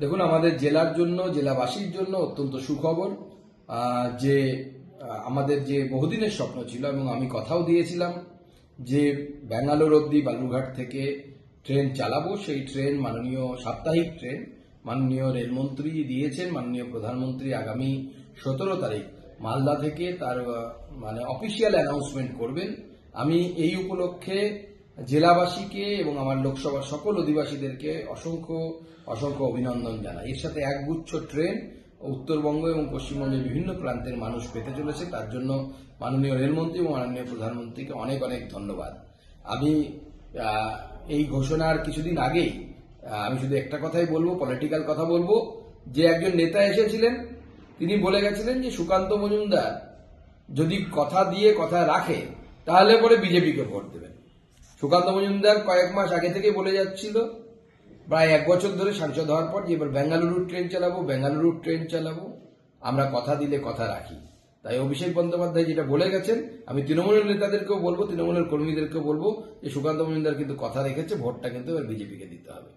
দেখুন, আমাদের জেলার জন্য, জেলাবাসীর জন্য অত্যন্ত সুখবর যে আমাদের যে বহুদিনের স্বপ্ন ছিল এবং আমি কথাও দিয়েছিলাম যে ব্যাঙ্গালোর অবধি বালুরঘাট থেকে ট্রেন চালাবো, সেই ট্রেন মাননীয় সাপ্তাহিক ট্রেন মাননীয় রেলমন্ত্রী দিয়েছেন, মাননীয় প্রধানমন্ত্রী আগামী সতেরো তারিখ মালদা থেকে তার মানে অফিসিয়াল অ্যানাউন্সমেন্ট করবেন। আমি এই উপলক্ষে জেলাবাসীকে এবং আমার লোকসভার সকল অধিবাসীদেরকে অসংখ্য অসংখ্য অভিনন্দন জানাই। এর সাথে একগুচ্ছ ট্রেন উত্তরবঙ্গ এবং পশ্চিমবঙ্গের বিভিন্ন প্রান্তের মানুষ পেতে চলেছে। তার জন্য মাননীয় রেলমন্ত্রী এবং মাননীয় প্রধানমন্ত্রীকে অনেক অনেক ধন্যবাদ। আমি এই ঘোষণার কিছুদিন আগেই আমি শুধু একটা কথাই বলব পলিটিক্যাল কথা বলব। যে একজন নেতা এসেছিলেন, তিনি বলে গেছিলেন যে, সুকান্ত মজুমদার যদি কথা দিয়ে কথা রাখে, তাহলে পরে বিজেপিকে ভোট দেবেন। সুকান্ত মজুমদার কয়েক মাস আগে থেকে বলে যাচ্ছিল, প্রায় এক বছর ধরে সাংসদ হওয়ার পর যে এবার বেঙ্গালুরু ট্রেন চালাবো, বেঙ্গালুরু ট্রেন চালাবো, আমরা কথা দিলে কথা রাখি। তাই অভিষেক বন্দ্যোপাধ্যায় যেটা বলে গেছেন, আমি তৃণমূলের নেতাদেরকেও বলব, তৃণমূলের কর্মীদেরকেও বলব যে সুকান্ত মজুমদার কিন্তু কথা রেখেছে, ভোটটা কিন্তু এবার বিজেপিকে দিতে হবে।